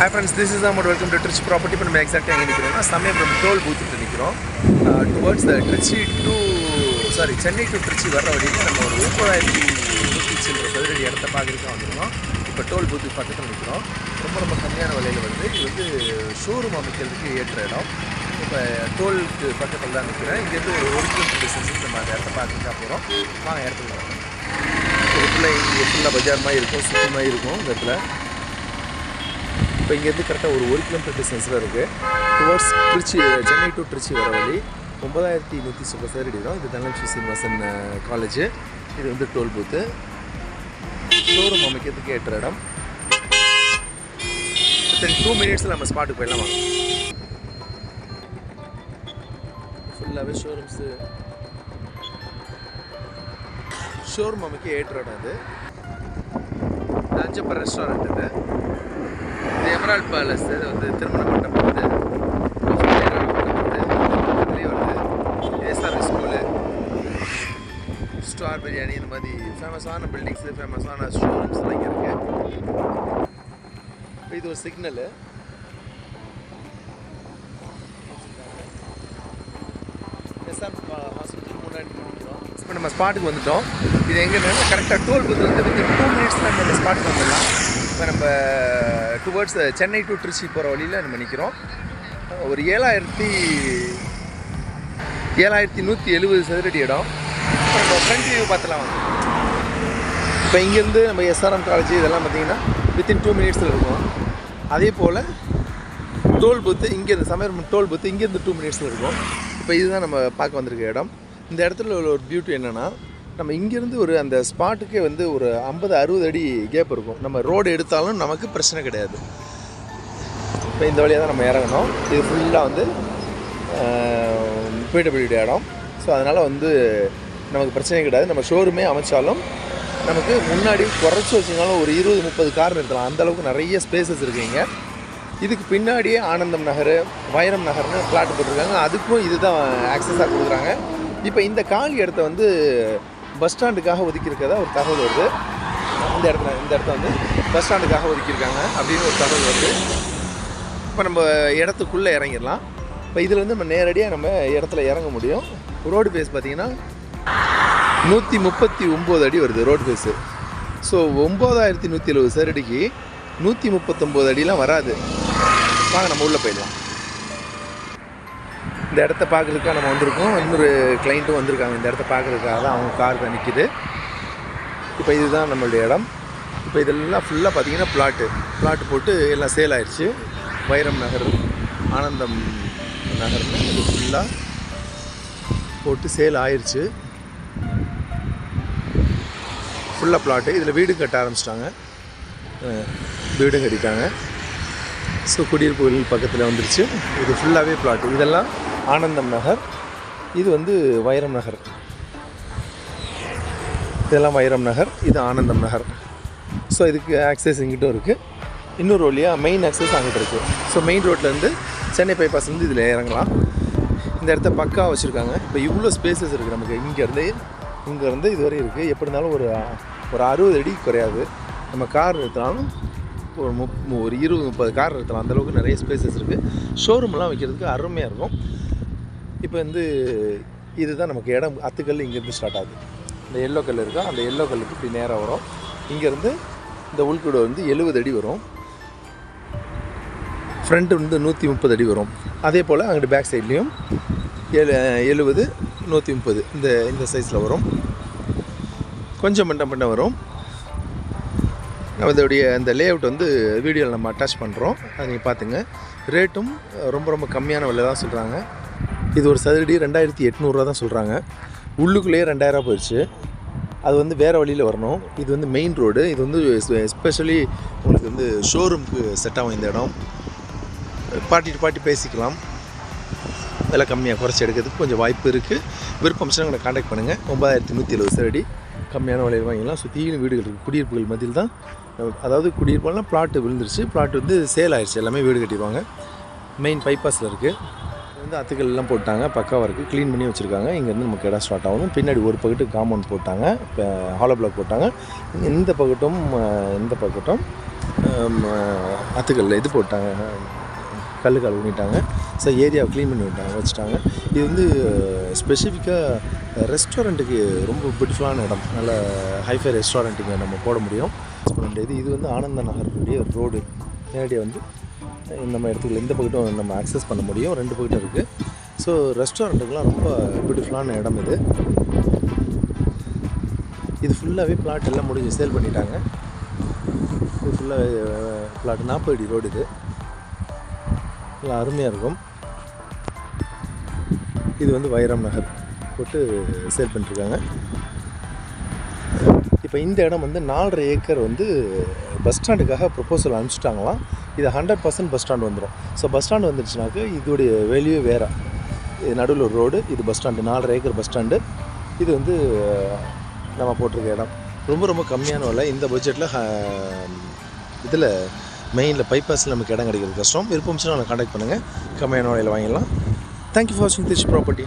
Hi friends this is amount welcome to Trichy property இப்போ நம்ம எக்ஸாக்டாக எங்கே நிற்கிறோம்னா சமயபுரம் டோல் பூத்துட்டு நிற்கிறோம் towards Trichy to sorry Chennai to Trichy வர்ற வழியில் நம்ம ஒரு ஒன்பதாயிரத்தி நூற்றி சில்லற சதுரடி இடத்த பார்க்குறதுக்கு வந்துருக்கோம். இப்போ டோல் பூத்துக்கு பக்கத்தில் நிற்கிறோம் ரொம்ப ரொம்ப கம்மியான விலையில் வந்து இது வந்து ஷோரூம் அமைக்கிறதுக்கு ஏற்ற இடம். இப்போ டோலுக்கு பக்கத்தில் தான் நிற்கிறேன் இங்கேருந்து ஒரு ஒரு கிலோமீட்டர் டிஸ்டன்ஸுக்கு நம்ம அந்த இடத்த பார்த்துக்கா போகிறோம் வாங்க இடத்துல வரோம் ஃபுல்லாக இங்கே ஃபுல்லாக பஜார் மாதிரி இருக்கும் சுத்தமாக இருக்கும் இந்த இடத்துல. இப்போ இங்கேருந்து கரெக்டாக ஒரு ஒரு கிலோமீட்டர் டிஸ்டன்ஸில் இருக்குது டுவர்ட்ஸ் திருச்சி சென்னை டு திருச்சி வர வழி ஒன்பதாயிரத்தி நூற்றி சொல்ல சார் தான் இது தனலட்சுமி சீனிவாசன் காலேஜ் இது வந்து டோல் பூத்து ஷோரூம் அமைக்கிறதுக்கு ஏற்ற இடம். தென் டூ மினிட்ஸில் நம்ம ஸ்பாட்டுக்கு போயிடலாம்? வாங்க ஃபுல்லாகவே ஷோரூம்ஸு ஷோரூம் அமைக்க ஏற்ற இடம் அது. தஞ்சப்பர் ரெஸ்டாரண்ட் இது. இந்த எமரால்ட் பேலஸ் இது வந்து திருமண மண்டபம் வந்து பக்கத்துலேயே ஸ்கூலு ஸ்டார் பிரியாணி இந்த மாதிரி ஃபேமஸான பில்டிங்ஸு ஃபேமஸான ஷோரூம்ஸ்லாம் இங்கே இருக்குது இது ஒரு சிக்னலு எஸ்ஆர் ஹாஸ்பிட்டல் முன்னாடி இப்போ நம்ம ஸ்பாட்டுக்கு வந்துட்டோம். இது எங்கே கரெக்டாக டோல் பூத் வந்து டூ மினிட்ஸில் நம்ம இந்த ஸ்பாட்டுக்கு வந்துடலாம். இப்போ நம்ம டுவர்ட்ஸ் சென்னை டு திருச்சி போகிற வழியில் நம்ம நிற்கிறோம் ஒரு ஏழாயிரத்தி ஏழாயிரத்தி நூற்றி எழுபது சதுரடி இடம். இப்போ நம்ம ஃப்ரண்ட் வியூ பார்த்துலாம் வந்து இப்போ இங்கேருந்து நம்ம எஸ்ஆர்எம் காலேஜ் இதெல்லாம் பார்த்தீங்கன்னா வித்தின் டூ மினிட்ஸில் இருக்கும். அதே போல் டோல் பூத்து இங்கேருந்து சமயம் டோல் பூத்து இங்கேருந்து டூ மினிட்ஸில் இருக்கும். இப்போ இதுதான் நம்ம பார்க்க வந்திருக்க இடம். இந்த இடத்துல உள்ள ஒரு பியூட்டி என்னென்னா நம்ம இங்கேருந்து ஒரு அந்த ஸ்பாட்டுக்கே வந்து ஒரு ஐம்பது அறுபது அடி கேப் இருக்கும். நம்ம ரோடு எடுத்தாலும் நமக்கு பிரச்சனை கிடையாது. இப்போ இந்த வழியாக தான் நம்ம இறங்கணும். இது ஃபுல்லாக வந்து பிடபிள்யூடி இடம். ஸோ அதனால் வந்து நமக்கு பிரச்சனை கிடையாது. நம்ம ஷோரூமே அமைச்சாலும் நமக்கு முன்னாடி குறைச்சி வச்சிங்கனாலும் ஒரு இருபது முப்பது கார் நிறுத்தலாம். அந்தளவுக்கு நிறைய ஸ்பேசஸ் இருக்குங்க இதுக்கு பின்னாடியே ஆனந்தம் நகர் வைரம் நகர்னு பிளாட் போட்டிருக்காங்க. அதுக்கும் இதுதான் ஆக்சஸாக கொடுக்குறாங்க. இப்போ இந்த காலி இடத்த வந்து பஸ் ஸ்டாண்டுக்காக ஒதுக்கியிருக்கிறதா ஒரு தகவல் வருது. இந்த இடத்துல இந்த இடத்த வந்து பஸ் ஸ்டாண்டுக்காக ஒதுக்கியிருக்காங்க அப்படின்னு ஒரு தகவல் வருது. இப்போ நம்ம இடத்துக்குள்ளே இறங்கிடலாம். இப்போ இதில் வந்து நம்ம நேரடியாக நம்ம இடத்துல இறங்க முடியும். ரோடு பேஸ் பார்த்திங்கன்னா நூற்றி முப்பத்தி ஒம்பது அடி வருது ரோடு பேஸு ஸோ ஒம்பதாயிரத்தி நூற்றி எழுபது சரடிக்கு நூற்றி முப்பத்தொம்போது அடிலாம் வராது. வாங்க நம்ம உள்ளே போயிடலாம். இந்த இடத்த பார்க்குறதுக்காக நம்ம வந்திருக்கோம். இன்னொரு கிளைண்ட்டும் வந்திருக்காங்க. இந்த இடத்த பார்க்குறதுக்காக தான் அவங்க கார் தான் நிற்கிது இப்போ இதுதான் நம்மளுடைய இடம். இப்போ இதெல்லாம் ஃபுல்லாக பார்த்திங்கன்னா பிளாட்டு பிளாட்டு போட்டு எல்லாம் சேல் ஆயிடுச்சு வைரம் நகர் ஆனந்தம் நகர்னு இது ஃபுல்லாக போட்டு சேல் ஆயிடுச்சு ஃபுல்லாக பிளாட்டு இதில் வீடு கட்ட ஆரம்பிச்சிட்டாங்க. வீடும் கட்டிட்டாங்க. ஸோ குடியிருப்புகள் பக்கத்தில் வந்துருச்சு. இது ஃபுல்லாகவே பிளாட்டு இதெல்லாம் ஆனந்தம் நகர். இது வந்து வைரம் நகர். இதெல்லாம் வைரம் நகர் இது ஆனந்தம் நகர். ஸோ இதுக்கு ஆக்சஸ் இங்கிட்டும் இருக்குது இன்னொரு வழியாக மெயின் ஆக்சஸ் அங்கிட்டு இருக்குது ஸோ மெயின் ரோட்லேருந்து சென்னை பைபாஸ் வந்து இதில் இறங்கலாம். இந்த இடத்த பக்கா வச்சுருக்காங்க. இப்போ இவ்வளோ ஸ்பேசஸ் இருக்குது நமக்கு. இங்கேருந்து இங்கேருந்து இதுவரை இருக்குது எப்படி இருந்தாலும் ஒரு ஒரு அறுபது அடி குறையாது. நம்ம கார் நிறுத்தினாலும் ஒரு முப் ஒரு இருபது முப்பது கார் நிறுத்தலாம். அந்தளவுக்கு நிறைய ஸ்பேசஸ் இருக்குது ஷோரூம்லாம் வைக்கிறதுக்கு அருமையாக இருக்கும். இப்போ வந்து இதுதான் நமக்கு இடம் அத்துக்கல் இங்கேருந்து ஸ்டார்ட் ஆகுது. இந்த எல்லோ கல் இருக்கா? அந்த எல்லோ கல்லுக்கு இப்படி நேராக வரும். இங்கேருந்து இந்த உள்கூட வந்து எழுபது அடி வரும். ஃப்ரண்ட்டு வந்து நூற்றி முப்பது அடி வரும். அதே போல் அங்கிட்டு பேக் சைட்லேயும் எழு எழுபது நூற்றி முப்பது இந்த இந்த சைஸில் வரும். கொஞ்சம் மண்ட மண்ட வரும். அதோடைய அந்த லே அவுட் வந்து வீடியோவில் நம்ம அட்டாச் பண்ணுறோம் அதை நீங்கள் பார்த்துங்க ரேட்டும் ரொம்ப ரொம்ப கம்மியான விலை தான் சொல்கிறாங்க இது ஒரு சதுரடி ரெண்டாயிரத்தி எட்நூறுரூவா தான் சொல்கிறாங்க உள்ளுக்குள்ளேயே ரெண்டாயிரரூவா போயிடுச்சு. அது வந்து வேறு வழியில் வரணும். இது வந்து மெயின் ரோடு இது வந்து எஸ்பெஷலி உங்களுக்கு வந்து ஷோரூமுக்கு செட் ஆகும் இந்த இடம். பாட்டிட்டு பாட்டி பேசிக்கலாம். விலை கம்மியாக குறைச்சி எடுக்கிறதுக்கு கொஞ்சம் வாய்ப்பு இருக்குது விருப்பம் எங்களை காண்டாக்ட் பண்ணுங்கள் ஒன்பதாயிரத்தி நூற்றி எழுபது சரடி கம்மியான விலையில் வாங்கிக்கலாம் சுற்றியும் வீடுகள் இருக்குது குடியிருப்புகள் மதியில் தான். அதாவது குடியிருப்பெல்லாம் பிளாட்டு விழுந்துருச்சு. பிளாட் வந்து சேல் ஆயிடுச்சு எல்லாமே வீடு கட்டிடுவாங்க. மெயின் பைபாஸில் இருக்குது வந்து அத்துக்கள் எல்லாம் போட்டாங்க. பக்காவாக இருக்குது க்ளீன் பண்ணி வச்சுருக்காங்க. இங்கேருந்து நமக்கு இடம் ஸ்டார்ட் ஆகும் பின்னாடி ஒரு பக்கெட்டு காம்பவுண்ட் போட்டாங்க. இப்போ ஹாலோ பிளாக் போட்டாங்க. இந்த பக்கட்டும் இந்த பக்கட்டும் அத்துக்கல்ல இது போட்டாங்க. கல் கால் ஊனிட்டாங்க ஸோ ஏரியாவை க்ளீன் பண்ணி விட்டாங்க வச்சுட்டாங்க. இது வந்து ஸ்பெசிஃபிக்காக ரெஸ்டாரண்ட்டுக்கு ரொம்ப பியூட்டிஃபுல்லான இடம். நல்ல ஹைஃபை ரெஸ்டாரண்ட்டுங்க நம்ம போட முடியும். பண்ண முடியாது இது வந்து ஆனந்த நகருடைய ரோடு நேரடியாக வந்து நம்ம இடத்துக்கு இந்த பக்கட்டும் நம்ம ஆக்சஸ் பண்ண முடியும். ரெண்டு பக்கட்டும் இருக்குது ஸோ ரெஸ்டாரண்ட்டுக்கெலாம் ரொம்ப பியூட்டிஃபுல்லான இடம் இது. இது ஃபுல்லாகவே பிளாட் எல்லாம் முடிஞ்சு சேல் பண்ணிட்டாங்க. இது ஃபுல்லாக பிளாட் நாற்பது அடி ரோடு இது. நல்லா அருமையாக இருக்கும். இது வந்து வைரம் நகர் போட்டு சேல் பண்ணிட்டுருக்காங்க இப்போ இந்த இடம் வந்து நாலரை ஏக்கர் வந்து பஸ் ஸ்டாண்டுக்காக ப்ரொப்போசல் அனுப்பிச்சிட்டாங்களாம். இது ஹண்ட்ரட் பர்சன்ட் பஸ் ஸ்டாண்ட் வந்துடும் ஸோ பஸ் ஸ்டாண்ட் வந்துடுச்சுனாக்க இதோடைய வேல்யூ வேறு. இது நடுவில் ஒரு ரோடு இது பஸ் ஸ்டாண்டு நாலரை ஏக்கர் பஸ் ஸ்டாண்டு இது வந்து நம்ம போட்டிருக்க இடம். ரொம்ப ரொம்ப கம்மியான விலை. இந்த பட்ஜெட்டில் இதில் மெயினில் பைபாஸில் நமக்கு இடம் கிடைக்கிறது கஷ்டம். விருப்பம்ச்சுன்னா கான்டாக்ட் பண்ணுங்கள் கம்மியான விலையில் வாங்கிடலாம். தேங்க்யூ ஃபார் வாட்சிங் திஸ் ப்ராப்பர்ட்டி